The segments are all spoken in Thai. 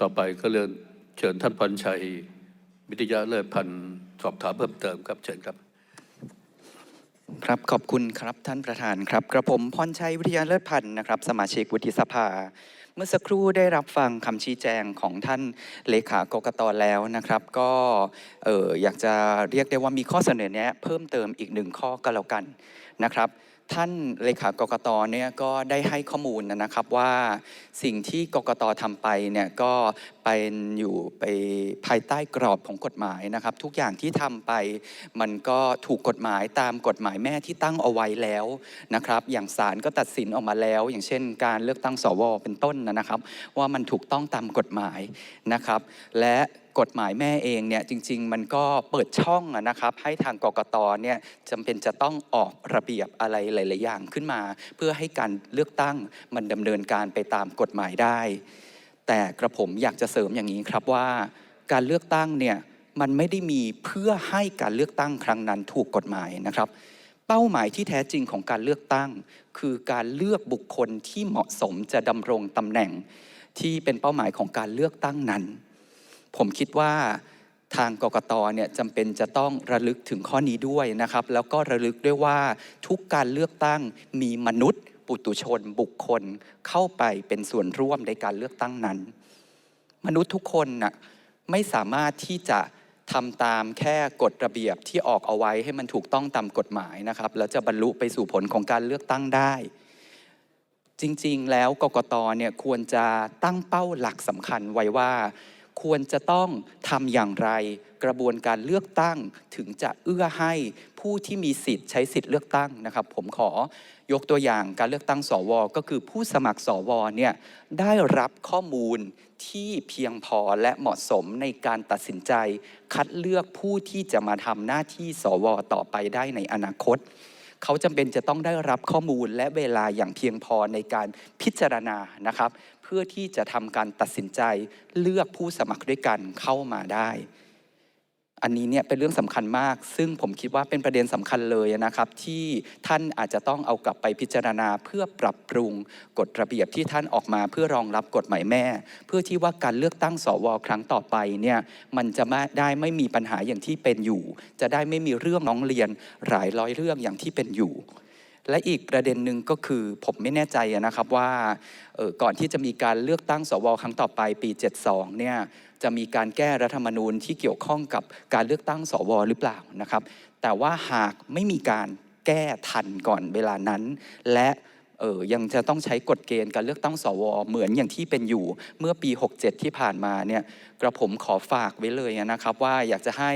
ต่อไปก็เรียนเชิญท่านพรชัยวิทยาเลิศพันธ์สอบถามเพิ่มเติมครับเชิญครับ ครับขอบคุณครับท่านประธานครับ กระผมพรชัยวิทยาเลิศพันธ์นะครับ สมาชิกวุฒิสภา เมื่อสักครู่ได้รับฟังคำชี้แจงของท่านเลขากกตแล้วนะครับ ก็เอออยากจะเรียกได้ว่ามีข้อเสนอแนะเพิ่มเติมอีกหนึ่งข้อก็แล้วกันนะครับ ท่านเลขากกตเนี่ยก็ได้ให้ข้อมูลนะครับว่าสิ่งที่กกตทำไปเนี่ยก็เป็นอยู่ไปภายใต้กรอบของกฎหมายนะครับ ทุกอย่างที่ทำไปมันก็ถูกกฎหมายตามกฎหมายแม่ที่ตั้งเอาไว้แล้วนะครับ อย่างศาลก็ตัดสินออกมาแล้ว อย่างเช่น การเลือกตั้งสวเป็นต้นนะครับ ว่ามันถูกต้องตามกฎหมายนะครับ และ กฎหมายแม่เองเนี่ยจริง ๆ มันก็เปิดช่องนะครับให้ทางกกตเนี่ยจำเป็นจะต้องออกระเบียบอะไรหลาย ๆ อย่างขึ้นมา เพื่อให้การเลือกตั้งมันดำเนินการไปตามกฎหมายได้ แต่กระผมอยากจะเสริมอย่างนี้ครับว่าการเลือกตั้งเนี่ยมันไม่ได้มีเพื่อให้การเลือกตั้งครั้งนั้นถูกกฎหมายนะครับเป้าหมายที่แท้จริงของการเลือกตั้ง คือการเลือกบุคคลที่เหมาะสมจะดำรงตำแหน่ง ที่เป็นเป้าหมายของการเลือกตั้งนั้น ผมคิดว่าทางกกตเนี่ยจำเป็นจะต้องระลึกถึงข้อนี้ด้วยนะครับ แล้วก็ระลึกด้วยว่าทุกการเลือกตั้งมีมนุษย์ ปุตุชนบุคคลเข้าไปเป็นส่วนร่วมในการเลือกตั้งนั้น มนุษย์ทุกคนน่ะไม่สามารถที่จะทำตามแค่กฎระเบียบที่ออกเอาไว้ให้มันถูกต้องตามกฎหมายนะครับ แล้วจะบรรลุไปสู่ผลของการเลือกตั้งได้ จริงๆ แล้วกกตเนี่ยควรจะตั้งเป้าหลักสำคัญไว้ว่า ควรจะต้องทำอย่างไร กระบวนการเลือกตั้งถึงจะเอื้อให้ผู้ที่มีสิทธิ์ใช้สิทธิ์เลือกตั้งนะครับ ผมขอยกตัวอย่างการเลือกตั้งสว ก็คือผู้สมัครสวเนี่ยได้รับข้อมูลที่เพียงพอและเหมาะสมในการตัดสินใจ คัดเลือกผู้ที่จะมาทำหน้าที่สวต่อไปได้ในอนาคตเขาจำเป็นจะต้องได้รับข้อมูลและเวลาอย่างเพียงพอในการพิจารณานะครับ เพื่อที่จะทำการตัดสินใจเลือกผู้สมัครด้วยกันเข้ามาได้ อันนี้เนี่ยเป็นเรื่องสำคัญมาก ซึ่งผมคิดว่าเป็นประเด็นสำคัญเลยนะครับ ที่ท่านอาจจะต้องเอากลับไปพิจารณาเพื่อปรับปรุงกฎระเบียบที่ท่านออกมาเพื่อรองรับกฎหมายแม่ เพื่อที่ว่าการเลือกตั้งสวครั้งต่อไปเนี่ยมันจะไม่ได้ไม่มีปัญหาอย่างที่เป็นอยู่ จะได้ไม่มีเรื่องน้องเรียนหลายร้อยเรื่องอย่างที่เป็นอยู่ และอีกประเด็นหนึ่งก็คือผมไม่แน่ใจนะครับว่าก่อนที่จะมีการเลือกตั้งสวครั้งต่อไปปี 72 เนี่ยจะมีการแก้รัฐธรรมนูญที่เกี่ยวข้องกับการเลือกตั้งสวหรือเปล่านะครับ แต่ว่าหากไม่มีการแก้ทันก่อนเวลานั้น และ เออยังจะต้องใช้กฎเกณฑ์การเลือกตั้งสว เหมือนอย่างที่เป็นอยู่เมื่อปี 67 ที่ผ่านมาเนี่ยกระผมขอฝากไว้เลยนะครับ ว่าอยากจะให้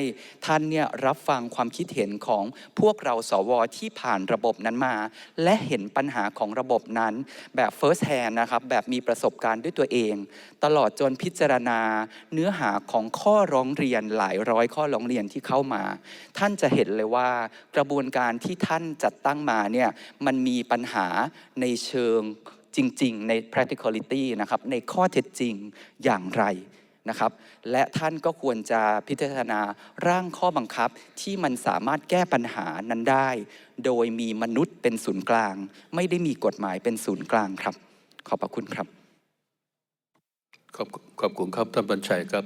ท่านเนี่ยรับฟังความคิดเห็นของพวกเราสวที่ผ่านระบบนั้นมา และเห็นปัญหาของระบบนั้น แบบ first hand นะครับแบบมีประสบการณ์ด้วยตัวเอง ตลอดจนพิจารณาเนื้อหาของข้อร้องเรียนหลายร้อยข้อร้องเรียนที่เข้ามา ท่านจะเห็นเลยว่ากระบวนการที่ท่านจัดตั้งมาเนี่ยมันมีปัญหาในเชิงจริง ๆ ใน practicality นะครับในข้อเท็จจริงอย่างไรนะครับและท่านก็ควรจะพิจารณาร่างข้อบังคับที่มันสามารถแก้ปัญหานั้นได้ โดยมีมนุษย์เป็นศูนย์กลาง ไม่ได้มีกฎหมายเป็นศูนย์กลางครับ ขอบพระคุณครับ ขอบขอบคุณครับท่านบรรชัยครับ